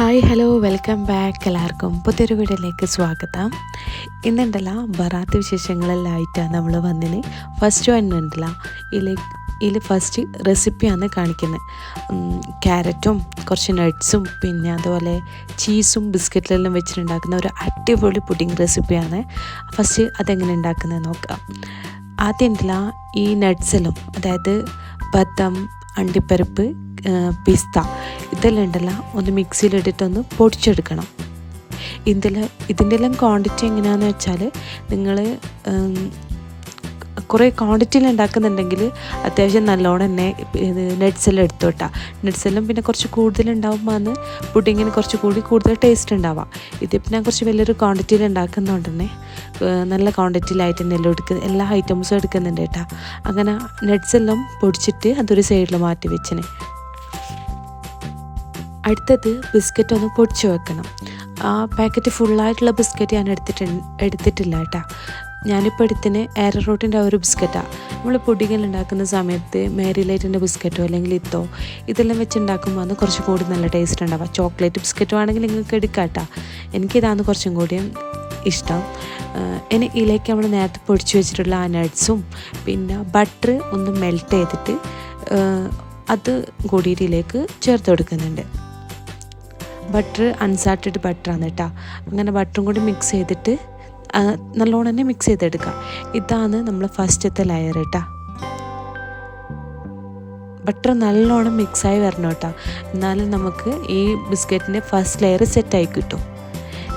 Hi hello welcome back എല്ലാവർക്കും. പുതിയൊരു വീഡിയോയിലേക്ക് സ്വാഗതം. ഇന്നുണ്ടല്ല ബറാത്ത് വിശേഷങ്ങളെല്ലാം ആയിട്ടാണ് നമ്മൾ വന്നിന്. ഫസ്റ്റ് വൺ ഉണ്ടല്ല. ഇതിൽ ഇതിൽ ഫസ്റ്റ് റെസിപ്പിയാണ് കാണിക്കുന്നത്. ക്യാരറ്റും കുറച്ച് നട്ട്സും പിന്നെ അതുപോലെ ചീസും ബിസ്ക്കറ്റിലെല്ലാം വെച്ചിട്ടുണ്ടാക്കുന്ന ഒരു അടിപൊളി പുഡിംഗ് റെസിപ്പിയാണ് ഫസ്റ്റ് അതെങ്ങനെ ഉണ്ടാക്കുന്നത് നോക്കാം. ആദ്യം ഉണ്ടല്ല ഈ നട്ട്സെല്ലാം അതായത് ബദം അണ്ടിപ്പരിപ്പ് പിസ്ത ഇതെല്ലാം ഉണ്ടല്ലോ ഒന്ന് മിക്സിയിലിട്ടിട്ടൊന്ന് പൊടിച്ചെടുക്കണം. ഇതിൽ ഇതിന്റെ എല്ലാം ക്വാണ്ടിറ്റി എങ്ങനെയാണെന്ന് വെച്ചാൽ നിങ്ങൾ കുറേ ക്വാണ്ടിറ്റിയിൽ ഉണ്ടാക്കുന്നുണ്ടെങ്കിൽ അത്യാവശ്യം നല്ലോണം തന്നെ ഇത് നട്ട്സെല്ലാം എടുത്തു വിട്ടാം. നട്ട്സെല്ലാം പിന്നെ കുറച്ച് കൂടുതൽ ഉണ്ടാകുമ്പോൾ അന്ന് പുഡിങ്ങിന് കുറച്ച് കൂടി കൂടുതൽ ടേസ്റ്റ് ഉണ്ടാവാം. ഇതിപ്പോൾ ഞാൻ കുറച്ച് വലിയൊരു ക്വാണ്ടിറ്റിയിൽ ഉണ്ടാക്കുന്നതുകൊണ്ട് തന്നെ നല്ല ക്വാണ്ടിറ്റിയിലായിട്ട് തന്നെ എല്ലാം എടുക്കുന്ന എല്ലാ ഐറ്റംസും എടുക്കുന്നുണ്ട് കേട്ടോ. അങ്ങനെ നട്ട്സെല്ലാം പൊടിച്ചിട്ട് അതൊരു സൈഡിൽ മാറ്റി വെച്ചിന്. അടുത്തത് ബിസ്ക്കറ്റ് ഒന്ന് പൊടിച്ച് വെക്കണം. ആ പാക്കറ്റ് ഫുള്ളായിട്ടുള്ള ബിസ്ക്കറ്റ് ഞാൻ എടുത്തിട്ട് എടുത്തിട്ടില്ല കേട്ടോ. ഞാനിപ്പോൾ എടുത്തിന് എയർ റോട്ടിന്റെ ഒരു ബിസ്ക്കറ്റാണ് നമ്മൾ പൊടികൾ ഉണ്ടാക്കുന്ന സമയത്ത് മേരി ലൈറ്റിന്റെ ബിസ്ക്കറ്റോ അല്ലെങ്കിൽ ഇത്തോ ഇതെല്ലാം വെച്ച് ഉണ്ടാക്കുമ്പോൾ അന്ന് കുറച്ചും കൂടി നല്ല ടേസ്റ്റ് ഉണ്ടാവുക ചോക്ലേറ്റ് ബിസ്ക്കറ്റോ ആണെങ്കിൽ നിങ്ങൾക്ക് എടുക്കാം കേട്ടോ. എനിക്കിതാണ് കുറച്ചും കൂടി ഇഷ്ടം. ഇനി ഇതിലേക്ക് നമ്മൾ നേരത്തെ പൊടിച്ച് വെച്ചിട്ടുള്ള ആ നട്ട്സും പിന്നെ ബട്ടർ ഒന്ന് മെൽറ്റ് ചെയ്തിട്ട് അത് കൂടിയിട്ട് ഇതിലേക്ക് ചേർത്ത് കൊടുക്കുന്നുണ്ട്. ബട്ടർ അൺസാൾട്ടഡ് ബട്ടറാണ് കേട്ടോ അങ്ങനെ ബട്ടറും കൂടി മിക്സ് ചെയ്തിട്ട് നല്ലോണം തന്നെ മിക്സ് ചെയ്തെടുക്കുക ഇതാണ് നമ്മൾ ഫസ്റ്റത്തെ ലെയർ കേട്ടോ ബട്ടർ നല്ലോണം മിക്സായി വരണം കേട്ടോ എന്നാലും നമുക്ക് ഈ ബിസ്ക്കറ്റിന്റെ ഫസ്റ്റ് ലെയർ സെറ്റായി കിട്ടും.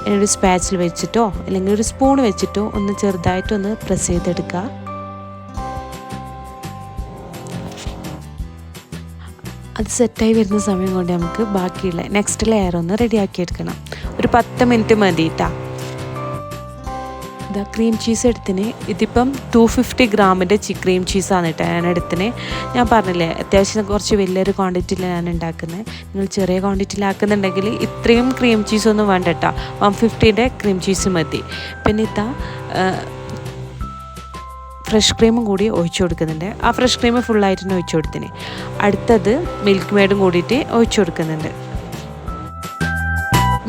ഒരു സ്പാച്ചിൽ വെച്ചിട്ടോ അല്ലെങ്കിൽ ഒരു സ്പൂൺ വെച്ചിട്ടോ ഒന്ന് ചെറുതായിട്ടൊന്ന് പ്രസ് ചെയ്തെടുക്കുക അത് സെറ്റായി വരുന്ന സമയം കൊണ്ട് നമുക്ക് ബാക്കിയുള്ള നെക്സ്റ്റ് ലെയർ ഒന്ന് റെഡിയാക്കി എടുക്കണം. ഒരു പത്ത് മിനിറ്റ് മതി കേട്ടോ ഇതാ ക്രീം ചീസ് എടുത്തിന്. ഇതിപ്പം ടു ഫിഫ്റ്റി ഗ്രാമിന്റെ ചി ക്രീം ചീസാണ് കേട്ടോ ഞാൻ എടുത്തിന്. ഞാൻ പറഞ്ഞില്ലേ അത്യാവശ്യം കുറച്ച് വലിയൊരു ക്വാണ്ടിറ്റിയിൽ ഞാൻ ഉണ്ടാക്കുന്നത് നിങ്ങൾ ചെറിയ ക്വാണ്ടിറ്റിയിലാക്കുന്നുണ്ടെങ്കിൽ ഇത്രയും ക്രീം ചീസൊന്നും വേണ്ട കേട്ടോ വൺ ഫിഫ്റ്റീന്റെ ക്രീം ചീസ് മതി. പിന്നെ ഇതാ ഫ്രഷ് ക്രീമും കൂടി ഒഴിച്ചു കൊടുക്കുന്നുണ്ട്. ആ ഫ്രഷ് ക്രീം ഫുള്ളായിട്ട് തന്നെ ഒഴിച്ചു കൊടുത്തിന്. അടുത്തത് മിൽക്ക് മെയ്ഡും കൂടിയിട്ട് ഒഴിച്ചു കൊടുക്കുന്നുണ്ട്.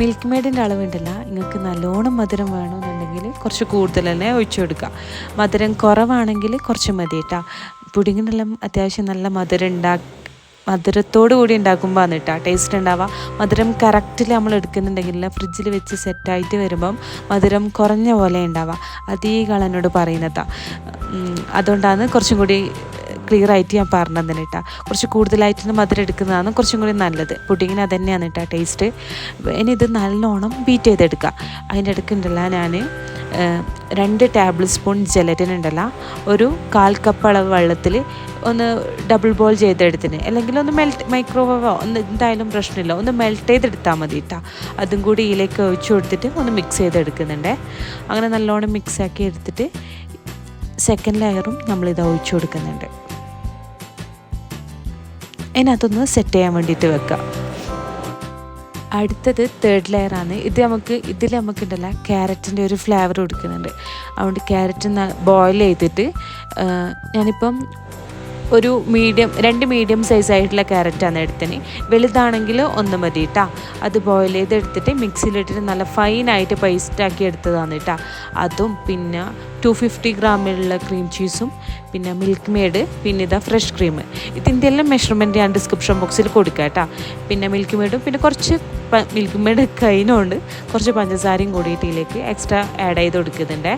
മിൽക്ക് മെയ്ഡിന്റെ അളവുണ്ടല്ല നിങ്ങൾക്ക് നല്ലോണം മധുരം വേണമെന്നുണ്ടെങ്കിൽ കുറച്ച് കൂടുതൽ തന്നെ ഒഴിച്ചു കൊടുക്കുക. മധുരം കുറവാണെങ്കിൽ കുറച്ച് മതി കേട്ടോ പുഡിങ്ങിനെല്ലാം അത്യാവശ്യം നല്ല മധുരം ഉണ്ടാക്കി മധുരത്തോടു കൂടി ഉണ്ടാക്കുമ്പോൾ ആണ് കേട്ടോ ടേസ്റ്റ് ഉണ്ടാവുക. മധുരം കറക്റ്റിൽ നമ്മൾ എടുക്കുന്നുണ്ടെങ്കിൽ ഫ്രിഡ്ജിൽ വെച്ച് സെറ്റായിട്ട് വരുമ്പം മധുരം കുറഞ്ഞ പോലെ ഉണ്ടാവുക. അതീ കളനോട് പറയുന്നതാണ് അതുകൊണ്ടാണ് കുറച്ചും കൂടി ക്ലിയർ ആയിട്ട് ഞാൻ പറഞ്ഞതിന് കേട്ടോ കുറച്ച് കൂടുതലായിട്ട് മധുരം എടുക്കുന്നതാണ് കുറച്ചും കൂടി നല്ലത്. പുഡിങ്ങിന് അത് തന്നെയാണ് കേട്ടോ ടേസ്റ്റ് ഇനി ഇത് നല്ലോണം ബീറ്റ് ചെയ്തെടുക്കുക അതിന്റെ ഇടയ്ക്കുണ്ടല്ല ഞാൻ രണ്ട് ടേബിൾ സ്പൂൺ ജലറ്റിൻ ഉണ്ടല്ലോ. ഒരു കാൽ കപ്പ് അളവ് വെള്ളത്തിൽ ഒന്ന് ഡബിൾ ബോൾ ചെയ്തെടുത്തിന്. അല്ലെങ്കിൽ ഒന്ന് മെൽറ്റ് മൈക്രോവേവോ ഒന്ന് എന്തായാലും പ്രശ്നമില്ല. ഒന്ന് മെൽറ്റ് ചെയ്തെടുത്താൽ മതി കേട്ടോ അതും കൂടി ഇതിലേക്ക് ഒഴിച്ചു കൊടുത്തിട്ട് ഒന്ന് മിക്സ് ചെയ്തെടുക്കുന്നുണ്ട്. അങ്ങനെ നല്ലോണം മിക്സ് ആക്കി എടുത്തിട്ട് സെക്കൻഡ് ലെയറും നമ്മളിത് ഒഴിച്ചു കൊടുക്കുന്നുണ്ട്. അതിനകത്തൊന്ന് സെറ്റ് ചെയ്യാൻ വേണ്ടിയിട്ട് വെക്കാം. അടുത്തത് തേർഡ് ലെയറാണ് ഇത് നമുക്ക് ഇതിൽ നമുക്കുണ്ടല്ല ക്യാരറ്റിന്റെ ഒരു ഫ്ലേവർ കൊടുക്കുന്നുണ്ട്. അതുകൊണ്ട് ക്യാരറ്റ് ബോയിൽ ചെയ്തിട്ട് ഞാനിപ്പം ഒരു മീഡിയം രണ്ട് മീഡിയം സൈസ് ആയിട്ടുള്ള ക്യാരറ്റാണ് എടുത്തിന്. വലുതാണെങ്കിൽ ഒന്ന് മതി കേട്ടോ അത് ബോയിൽ ചെയ്തെടുത്തിട്ട് മിക്സിയിലിട്ടിട്ട് നല്ല ഫൈനായിട്ട് പേസ്റ്റാക്കി എടുത്തതാണ് കേട്ടോ അതും പിന്നെ ടു ഫിഫ്റ്റി ഗ്രാമിലുള്ള ക്രീം ചീസും പിന്നെ മിൽക്ക് മെയ്ഡ് പിന്നെ ഇതാ ഫ്രഷ് ക്രീം ഇതിന്റെ എല്ലാം മെഷർമെന്റ് ഞാൻ ഡിസ്ക്രിപ്ഷൻ ബോക്സിൽ കൊടുക്കാം കേട്ടോ പിന്നെ മിൽക്ക് മെയ്ഡും പിന്നെ കുറച്ച് മിൽക്ക് മെയ്ഡ് കഴിഞ്ഞുകൊണ്ട് കുറച്ച് പഞ്ചസാരയും കൂടിയിട്ട് ഇതിലേക്ക് എക്സ്ട്രാ ആഡ് ചെയ്ത് കൊടുക്കുന്നുണ്ട്.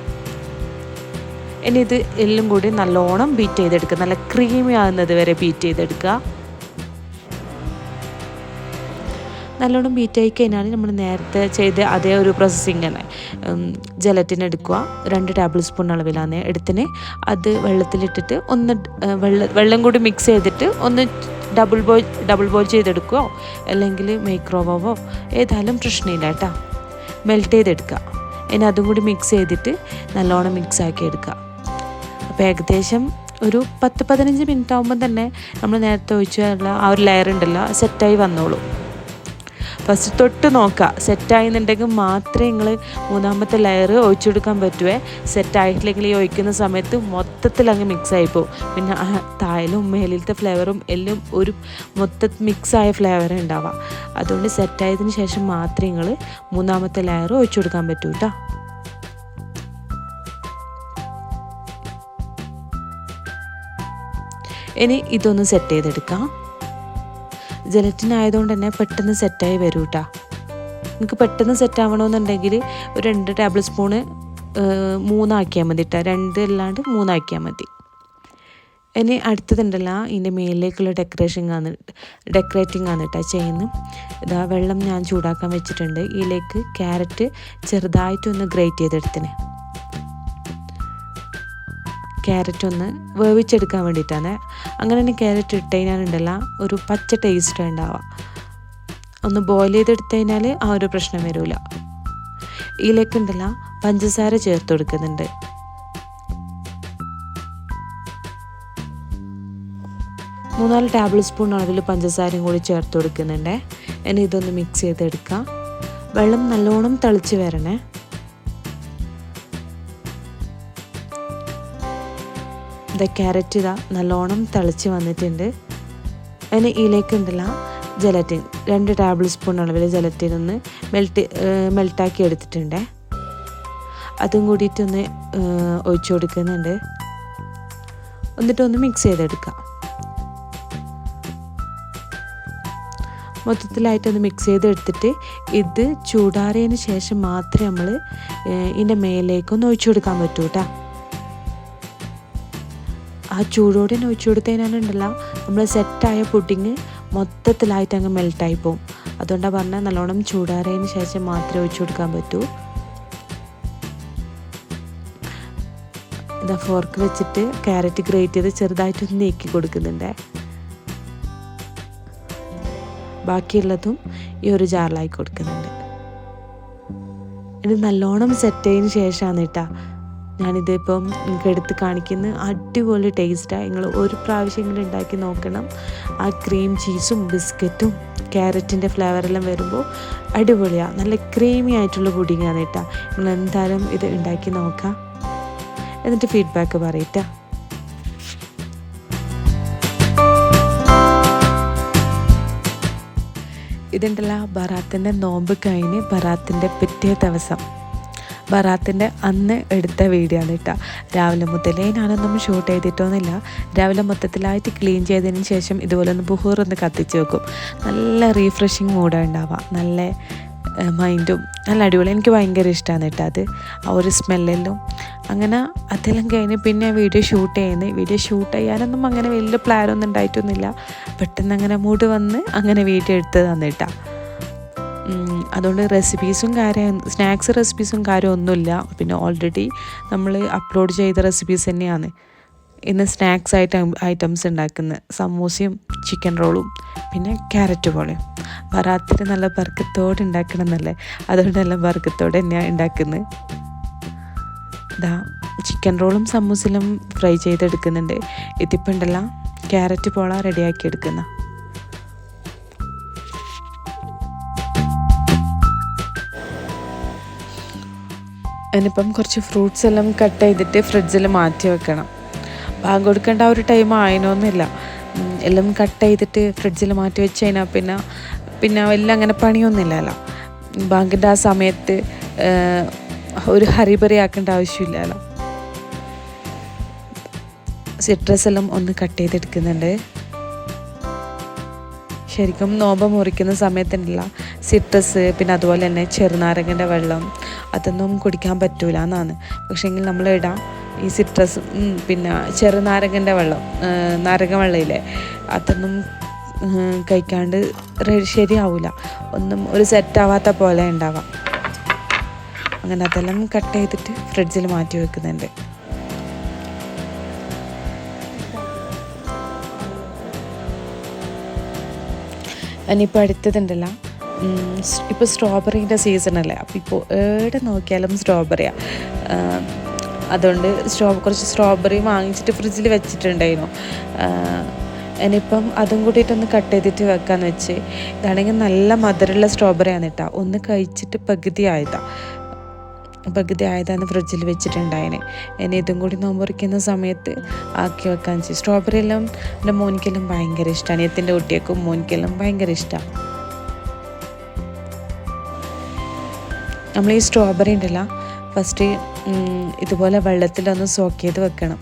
ഇനി ഇത് എല്ലാം കൂടി നല്ലോണം ബീറ്റ് ചെയ്തെടുക്കുക. നല്ല ക്രീമി ആകുന്നത് വരെ ബീറ്റ് ചെയ്തെടുക്കുക. നല്ലോണം ബീറ്റ് ആയി കഴിഞ്ഞാൽ നമ്മൾ നേരത്തെ ചെയ്ത അതേ ഒരു പ്രോസസ്സിങ് തന്നെ. ജലറ്റിൻ എടുക്കുക. രണ്ട് ടേബിൾ സ്പൂൺ അളവിലാണ് എടുത്തിന്. അത് വെള്ളത്തിലിട്ടിട്ട് ഒന്ന് വെള്ളം വെള്ളം കൂടി മിക്സ് ചെയ്തിട്ട് ഒന്ന് ഡബിൾ ബോയിൽ ഡബിൾ ബോയിൽ ചെയ്തെടുക്കുകയോ അല്ലെങ്കിൽ മൈക്രോവേവോ ഏതായാലും പ്രശ്നമില്ല കേട്ടോ. മെൽറ്റ് ചെയ്തെടുക്കുക. ഇനി അതും കൂടി മിക്സ് ചെയ്തിട്ട് നല്ലോണം മിക്സ് ആക്കി എടുക്കുക അപ്പോൾ ഏകദേശം ഒരു പത്ത് പതിനഞ്ച് മിനിറ്റ് ആകുമ്പോൾ തന്നെ നമ്മൾ നേരത്തെ ഒഴിച്ചുള്ള ആ ഒരു ലെയർ ഉണ്ടല്ലോ സെറ്റായി വന്നോളൂ. ഫസ്റ്റ് തൊട്ട് നോക്കുക സെറ്റായെന്നുണ്ടെങ്കിൽ മാത്രമേ നിങ്ങൾ മൂന്നാമത്തെ ലെയർ ഒഴിച്ചു കൊടുക്കാൻ പറ്റുമേ സെറ്റായിട്ടില്ലെങ്കിൽ ഈ ഒഴിക്കുന്ന സമയത്ത് മൊത്തത്തിൽ അങ്ങ് മിക്സ് ആയി പോകും പിന്നെ ആ തായലും മേലിലത്തെ ഫ്ലേവറും എല്ലാം ഒരു മൊത്തത്തിൽ മിക്സായ ഫ്ലേവർ ഉണ്ടാവുക അതുകൊണ്ട് സെറ്റായതിന് ശേഷം മാത്രമേ നിങ്ങൾ മൂന്നാമത്തെ ലെയർ ഒഴിച്ചു കൊടുക്കാൻ പറ്റൂ കേട്ടോ ഇനി ഇതൊന്ന് സെറ്റ് ചെയ്തെടുക്കാം. ജലറ്റിൻ ആയതുകൊണ്ട് തന്നെ പെട്ടെന്ന് സെറ്റായി വരൂ കേട്ടോ നിങ്ങൾക്ക് പെട്ടെന്ന് സെറ്റ് ആവണമെന്നുണ്ടെങ്കിൽ ഒരു രണ്ട് ടേബിൾ സ്പൂണ് മൂന്നാക്കിയാൽ മതി കേട്ടോ രണ്ട് അല്ലാണ്ട് മൂന്നാക്കിയാൽ മതി. ഇനി അടുത്തതുണ്ടല്ല ഇതിന്റെ മേലിലേക്കുള്ള ഡെക്കറേഷൻ ആണ് ഡെക്കറേറ്റിംഗ് ആണ് കേട്ടോ ചെയ്യുന്നത്. ഇതാ വെള്ളം ഞാൻ ചൂടാക്കാൻ വെച്ചിട്ടുണ്ട്. ഇതിലേക്ക് ക്യാരറ്റ് ചെറുതായിട്ടൊന്ന് ഗ്രേറ്റ് ചെയ്തെടുത്തിന്. ക്യാരറ്റ് ഒന്ന് വേവിച്ചെടുക്കാൻ വേണ്ടിയിട്ടാണ്. അങ്ങനെ തന്നെ ക്യാരറ്റ് ഇട്ട് കഴിഞ്ഞാലുണ്ടല്ല ഒരു പച്ച ടേസ്റ്റ് ഉണ്ടാവുക. ഒന്ന് ബോയിൽ ചെയ്തെടുത്ത് കഴിഞ്ഞാൽ ആ ഒരു പ്രശ്നം വരില്ല ഇതിലേക്ക് ഉണ്ടല്ല പഞ്ചസാര ചേർത്ത് കൊടുക്കുന്നുണ്ട്. മൂന്നാൽ ടേബിൾ സ്പൂൺ അളവിൽ പഞ്ചസാരയും കൂടി ചേർത്ത് കൊടുക്കുന്നുണ്ട്. ഇനി ഇതൊന്ന് മിക്സ് ചെയ്തെടുക്കാം. വെള്ളം നല്ലോണം തളിച്ച് വരണേ. ഇത് ക്യാരറ്റ് ഇതാ നല്ലോണം തിളച്ച് വന്നിട്ടുണ്ട്. അതിന് ഇതിലേക്ക് ഉണ്ടല്ല ജലറ്റിൻ രണ്ട് ടേബിൾ സ്പൂൺ അളവിൽ ജലറ്റിൻ ഒന്ന് മെൽറ്റ് മെൽട്ടാക്കി എടുത്തിട്ടുണ്ട്. അതും കൂടിയിട്ടൊന്ന് ഒഴിച്ചു കൊടുക്കുന്നുണ്ട്. എന്നിട്ടൊന്ന് മിക്സ് ചെയ്തെടുക്കാം. മൊത്തത്തിലായിട്ടൊന്ന് മിക്സ് ചെയ്തെടുത്തിട്ട് ഇത് ചൂടാറിയതിന് ശേഷം മാത്രമേ നമ്മൾ ഇതിന്റെ മേലേക്കൊന്ന് ഒഴിച്ചു കൊടുക്കാൻ പറ്റൂട്ടാ ആ ചൂടോടെ തന്നെ ഒഴിച്ചു കൊടുത്തതിനാലുണ്ടല്ലോ നമ്മൾ സെറ്റായ പുഡിങ് മൊത്തത്തിലായിട്ട് അങ്ങ് മെൽട്ടായി പോകും അതുകൊണ്ടാണ് പറഞ്ഞാൽ നല്ലോണം ചൂടാറിയതിന് ശേഷം മാത്രമേ ഒഴിച്ചു കൊടുക്കാൻ പറ്റൂ. ഇതാ ഫോർക്ക് വെച്ചിട്ട് ക്യാരറ്റ് ഗ്രേറ്റ് ചെയ്ത് ചെറുതായിട്ടൊന്ന് നീക്കി കൊടുക്കുന്നുണ്ട്. ബാക്കിയുള്ളതും ഈ ഒരു ജാറിലായി കൊടുക്കുന്നുണ്ട്. ഇത് നല്ലോണം സെറ്റ് ചെയ്തതിന് ശേഷമാണ് കേട്ടോ ഞാനിതിപ്പം നിങ്ങൾക്ക് എടുത്ത് കാണിക്കുന്ന അടിപൊളി ടേസ്റ്റാണ് നിങ്ങൾ ഒരു പ്രാവശ്യം ഇങ്ങനെ ഉണ്ടാക്കി നോക്കണം. ആ ക്രീം ചീസും ബിസ്ക്കറ്റും ക്യാരറ്റിന്റെ ഫ്ലേവറെല്ലാം വരുമ്പോൾ അടിപൊളിയാണ് നല്ല ക്രീമി ആയിട്ടുള്ള പുഡിങ്ങാണ് കേട്ടോ. നിങ്ങൾ എന്തായാലും ഇത് ഉണ്ടാക്കി നോക്കാം. എന്നിട്ട് ഫീഡ്ബാക്ക് പറയട്ടാ. ഇതുണ്ടല്ല ബറാത്തിന്റെ നോമ്പ് കഴിഞ്ഞ് ബറാത്തിന്റെ പിറ്റേ ദിവസം. ബറാത്തിന്റെ അന്ന് എടുത്ത വീഡിയോ ആണ് കേട്ടോ. രാവിലെ മുതലേ ഞാനൊന്നും ഷൂട്ട് ചെയ്തിട്ടൊന്നുമില്ല. രാവിലെ മൊത്തത്തിലായിട്ട് ക്ലീൻ ചെയ്തതിന് ശേഷം ഇതുപോലെ ഒന്ന് ബുഹൂർ ഒന്ന് കത്തിച്ച് വെക്കും. നല്ല റീഫ്രഷിങ് മൂഡാണ് ഉണ്ടാവുക. നല്ല മൈൻഡും നല്ല അടിപൊളി. എനിക്ക് ഭയങ്കര ഇഷ്ടമാണ് കേട്ടോ അത്. ആ ഒരു സ്മെല്ലെല്ലാം അങ്ങനെ അതെല്ലാം കഴിഞ്ഞ് പിന്നെ വീഡിയോ ഷൂട്ട് ചെയ്യുന്നത് വീഡിയോ ഷൂട്ട് ചെയ്യാനൊന്നും അങ്ങനെ വലിയ പ്ലാനൊന്നും ഉണ്ടായിട്ടൊന്നുമില്ല. പെട്ടെന്ന് അങ്ങനെ മൂഡ് വന്ന് അങ്ങനെ വീഡിയോ എടുത്ത് തന്നിട്ടാ അതുകൊണ്ട് റെസിപ്പീസും കാര്യം സ്നാക്സ് റെസിപ്പീസും കാര്യമൊന്നുമില്ല പിന്നെ ഓൾറെഡി നമ്മൾ അപ്ലോഡ് ചെയ്ത റെസിപ്പീസ് തന്നെയാണ്. ഇന്ന് സ്നാക്സ് ആയിട്ട് ഐറ്റംസ് ഉണ്ടാക്കുന്നത് സമൂസയും ചിക്കൻ റോളും പിന്നെ ക്യാരറ്റ് പോളയും ബറാത്തിൽ നല്ല ബർക്കത്തോടെ ഉണ്ടാക്കണം എന്നല്ലേ? അതുകൊണ്ട് നല്ല ബർക്കത്തോടെ തന്നെയാണ് ഉണ്ടാക്കുന്നത് ഇതാ ചിക്കൻ റോളും സമൂസയിലും ഫ്രൈ ചെയ്തെടുക്കുന്നുണ്ട്. ഇതിപ്പോൾ ഉണ്ടല്ല ക്യാരറ്റ് പോള റെഡിയാക്കി എടുക്കുന്ന. അതിനിപ്പം കുറച്ച് ഫ്രൂട്ട്സ് എല്ലാം കട്ട് ചെയ്തിട്ട് ഫ്രിഡ്ജിൽ മാറ്റി വെക്കണം. ബാങ്ക് കൊടുക്കേണ്ട ആ ഒരു ടൈം ആയനൊന്നുമില്ല എല്ലാം കട്ട് ചെയ്തിട്ട് ഫ്രിഡ്ജിൽ മാറ്റി വെച്ച് കഴിഞ്ഞാൽ പിന്നെ പിന്നെ വലിയ അങ്ങനെ പണിയൊന്നുമില്ലല്ലോ. ബാങ്കിന്റെ ആ സമയത്ത് ഒരു ഹറിബറി ആക്കേണ്ട ആവശ്യമില്ലല്ലോ. സിട്രസ് എല്ലാം ഒന്ന് കട്ട് ചെയ്തെടുക്കുന്നുണ്ട്. ശരിക്കും നോമ്പ് മുറിക്കുന്ന സമയത്തുണ്ടല്ല സിട്രസ് പിന്നെ അതുപോലെ തന്നെ ചെറുനാരങ്ങന്റെ വെള്ളം അതൊന്നും കുടിക്കാൻ പറ്റൂല എന്നാണ്. പക്ഷേങ്കിൽ നമ്മൾ ഇടാം ഈ സിട്രസ് പിന്നെ ചെറുനാരകന്റെ വെള്ളം നാരങ്ങ വെള്ളയില്ലേ? അതൊന്നും കഴിക്കാണ്ട് ശരിയാവില്ല ഒന്നും ഒരു സെറ്റാവാത്ത പോലെ ഉണ്ടാവാം അങ്ങനെ അതെല്ലാം കട്ട് ചെയ്തിട്ട് ഫ്രിഡ്ജിൽ മാറ്റി വെക്കുന്നുണ്ട്. ഇനിയിപ്പോൾ അടുത്തതുണ്ടല്ലോ ഇപ്പോൾ സ്ട്രോബെറീന്റെ സീസണല്ലേ അപ്പോൾ ഇപ്പോൾ എവിടെ നോക്കിയാലും സ്ട്രോബെറിയാണ് അതുകൊണ്ട് സ്ട്രോ കുറച്ച് സ്ട്രോബെറി വാങ്ങിച്ചിട്ട് ഫ്രിഡ്ജിൽ വെച്ചിട്ടുണ്ടായിരുന്നു. ഇനിയിപ്പം അതും കൂട്ടിയിട്ടൊന്ന് കട്ട് ചെയ്തിട്ട് വെക്കാന്ന് വെച്ച്. ഇതാണെങ്കിൽ നല്ല മധുരമുള്ള സ്ട്രോബെറി ആണ് കേട്ടോ. ഒന്ന് കഴിച്ചിട്ട് പകുതി ആയതാണ് പകുതി ആയതാണ് ഫ്രിഡ്ജിൽ വെച്ചിട്ടുണ്ടായിന്. ഇനി ഇതും കൂടി നോമ്പുറിക്കുന്ന സമയത്ത് ആക്കി വെക്കാൻ ചെയ്യും സ്ട്രോബെറി എല്ലാം എന്റെ മോനിക്കെല്ലാം ഭയങ്കര ഇഷ്ടമാണ് എത്തിന്റെ കുട്ടിയൊക്കെ മോനിക്കെല്ലാം ഭയങ്കര ഇഷ്ടമാണ് നമ്മൾ ഈ സ്ട്രോബെറി ഉണ്ടല്ലോ ഫസ്റ്റ് ഇതുപോലെ വെള്ളത്തിലൊന്ന് സോക്ക് ചെയ്ത് വെക്കണം.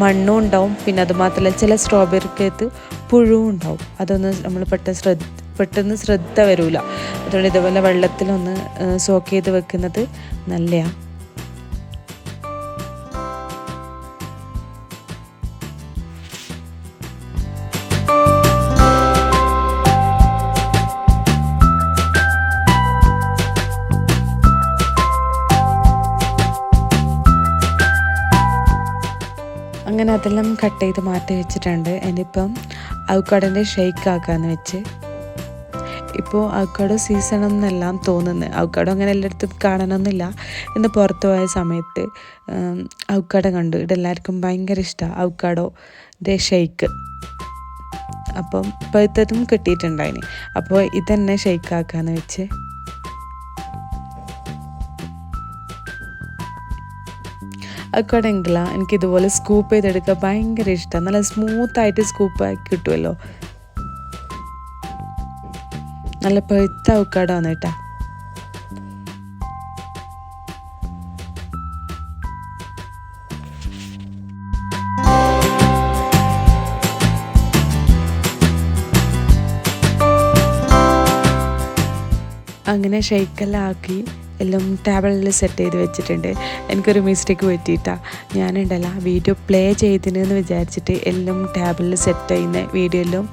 മണ്ണും ഉണ്ടാവും പിന്നെ അത് മാത്രമല്ല ചില സ്ട്രോബെറിക്കകത്ത് പുഴുവും ഉണ്ടാവും. അതൊന്ന് നമ്മൾ പെട്ടെന്ന് ശ്രദ്ധ പെട്ടെന്ന് ശ്രദ്ധ വരില്ല അതുകൊണ്ട് ഇതുപോലെ വെള്ളത്തിലൊന്ന് സോക്ക് ചെയ്ത് വെക്കുന്നത് നല്ലതാണ് അതെല്ലാം കട്ട് ചെയ്ത് മാറ്റി വെച്ചിട്ടുണ്ട്. ഇനിയിപ്പം അവക്കാടിന്റെ ഷെയ്ക്ക് ആക്കാമെന്ന് വെച്ച്. ഇപ്പോൾ അവക്കാടോ സീസൺ എന്നെല്ലാം തോന്നുന്നത് അവക്കാടോ അങ്ങനെ എല്ലായിടത്തും കാണണമെന്നില്ല. ഇന്ന് പുറത്ത് പോയ സമയത്ത് അവക്കാടോ കണ്ടു. ഇതെല്ലാവർക്കും ഭയങ്കര ഇഷ്ടമാണ് അവക്കാടോന്റെ ഷെയ്ക്ക് അപ്പം പഴുത്തതും കിട്ടിയിട്ടുണ്ടായിന്. അപ്പോൾ ഇതന്നെ ഷെയ്ക്ക് ആക്കാന്ന് വെച്ച്. അക്കോടെങ്കില എനിക്ക് ഇതുപോലെ സ്കൂപ്പ് ചെയ്തെടുക്കാൻ ഭയങ്കര ഇഷ്ടമാണ് നല്ല സ്മൂത്തായിട്ട് സ്കൂപ്പ് ആക്കി കിട്ടുമല്ലോ നല്ല പെഴുത്ത അവക്കാടാണ് കേട്ടാ. അങ്ങനെ ഷെയ്ക്കെല്ലാം ആക്കി എല്ലാം ടേബിളിൽ സെറ്റ് ചെയ്ത് വെച്ചിട്ടുണ്ട്. എനിക്കൊരു മിസ്റ്റേക്ക് പറ്റിയിട്ടാണ് ഞാനുണ്ടല്ല വീഡിയോ പ്ലേ ചെയ്തിനെന്ന് വിചാരിച്ചിട്ട് എല്ലാം ടേബിളിൽ സെറ്റ് ചെയ്യുന്ന വീഡിയോ എല്ലാം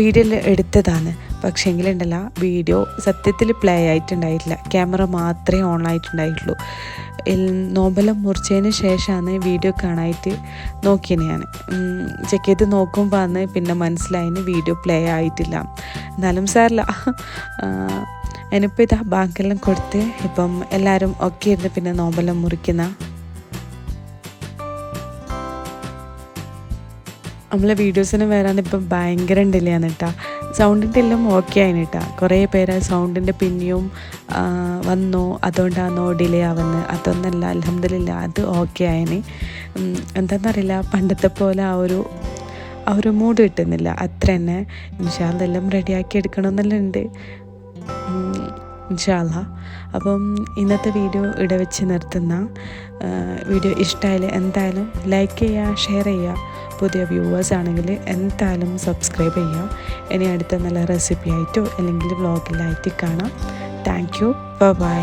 വീഡിയോയിൽ എടുത്തതാണ്. പക്ഷേങ്കിൽ ഉണ്ടല്ല വീഡിയോ സത്യത്തിൽ പ്ലേ ആയിട്ടുണ്ടായിട്ടില്ല. ക്യാമറ മാത്രമേ ഓൺ ആയിട്ടുണ്ടായിട്ടുള്ളൂ. നോമ്പെല്ലാം മുറിച്ചതിന് ശേഷമാണ് വീഡിയോ കാണാനായിട്ട് നോക്കിയത് ഞാൻ. ചെക്ക് ചെയ്ത് നോക്കുമ്പോൾ പിന്നെ മനസ്സിലായതിന് വീഡിയോ പ്ലേ ആയിട്ടില്ല. എന്നാലും സാറില്ല ഇനിയിപ്പോൾ ഇതാ ബാങ്കെല്ലാം കൊടുത്ത് ഇപ്പം എല്ലാവരും ഒക്കെ ഇരുന്ന് പിന്നെ നോമ്പെല്ലാം മുറിക്കുന്ന. നമ്മളെ വീഡിയോസിന് വരാൻ ഇപ്പം ഭയങ്കര ഡിലെയാണ് കേട്ടോ. സൗണ്ടിന്റെ എല്ലാം ഓക്കെ ആയിന് കേട്ടോ. കുറേ പേര് സൗണ്ടിന്റെ പിന്നെയും വന്നു. അതുകൊണ്ടാണോ ഡിലേ ആവുന്നത് അതൊന്നല്ല അലഹമില്ല അത് ഓക്കെ ആയിന്. എന്താണെന്നറിയില്ല പണ്ടത്തെ പോലെ ആ ഒരു ആ ഒരു മൂഡ് കിട്ടുന്നില്ല. അത്ര തന്നെ ഇൻഷാല്ലെല്ലാം റെഡിയാക്കി എടുക്കണമെന്നെല്ലാം ഉണ്ട് ഇൻഷാല്ല അപ്പം ഇന്നത്തെ വീഡിയോ ഇവിടെ വെച്ച് നിർത്തുന്ന വീഡിയോ ഇഷ്ടമായാലും എന്തായാലും ലൈക്ക് ചെയ്യുക ഷെയർ ചെയ്യുക പുതിയ വ്യൂവേഴ്സ് ആണെങ്കിൽ എന്തായാലും സബ്സ്ക്രൈബ് ചെയ്യുക ഇനി അടുത്ത നല്ല റെസിപ്പി ആയിട്ടോ അല്ലെങ്കിൽ വ്ളോഗിലായിട്ട് കാണാം. Thank you by